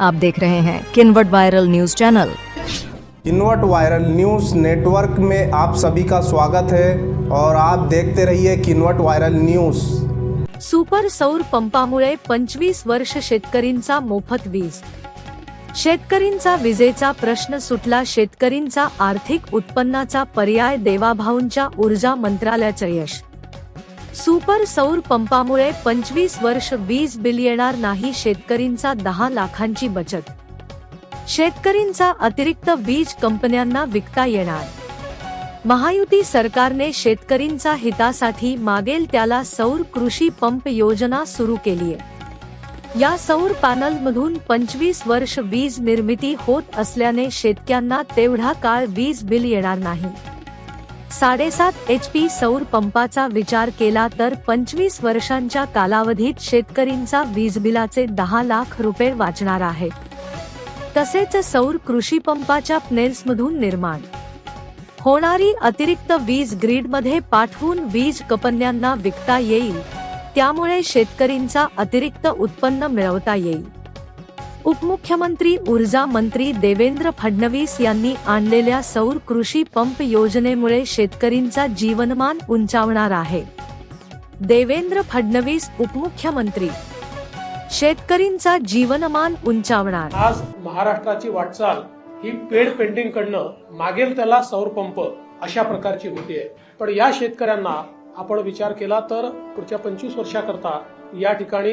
आप देख रहे हैं Kinwat viral news channel. Kinwat viral news network में आप सभी का स्वागत है और आप देखते रहिए किनवट वायरल न्यूज़। सुपर सौर पंपामुळे पंचवीस वर्ष शेतकरींचा मोफत वीज। शेतकरींचा विजेचा प्रश्न सुटला शेतकरींचा आर्थिक उत्पन्नाचा पर्याय देवाभाऊंच्या ऊर्जा मंत्रालयाचं यश। सुपर सौर पंपामुळे पंचवीस वर्ष वीज बिल येणार नाही शेतकरींचा दहा लाखांची बचत. शेतकरींचा अतिरिक्त वीज कंपन्यांना विकता येणार. महायुती सरकारने शेतकरींचा हितासाठी मागेल त्याला सौर कृषी पंप योजना सुरू केली आहे या सौर पॅनलमधून पंचवीस वर्ष वीज निर्मिती होत असल्याने शेतकऱ्यांना तेवढा काळ वीज बिल येणार नाही. साडेसात एच पी सौर पंपाचा विचार केला तर पंचवीस वर्षांच्या कालावधीत शेतकरींचा वीज बिलाचे दहा लाख रुपये वाचणार आहे. तसेच सौर कृषी पंपाच्या प्नेल्समधून निर्माण. होणारी अतिरिक्त वीज ग्रीडमध्ये पाठवून वीज कंपन्यांना विकता येईल त्यामुळे शेतकरींचा अतिरिक्त उत्पन्न मिळवता येईल. उपमुख्यमंत्री ऊर्जा मंत्री देवेंद्र फडणवीस यांनी आणलेल्या सौर कृषी पंप योजनेमुळे शेतकरींचा जीवनमान उंचावणार आहे. देवेंद्र फडणवीस उपमुख्यमंत्री. शेतकरींचा जीवनमान उंचावणार. आज महाराष्ट्राची वाटचाल ही पेड पेंटिंग कडनं मागेल त्याला सौर पंप अशा प्रकारची होतीये पण या शेतकऱ्यांना आपण विचार केला तर पुढच्या पंचवीस वर्षाकरता या ठिकाणी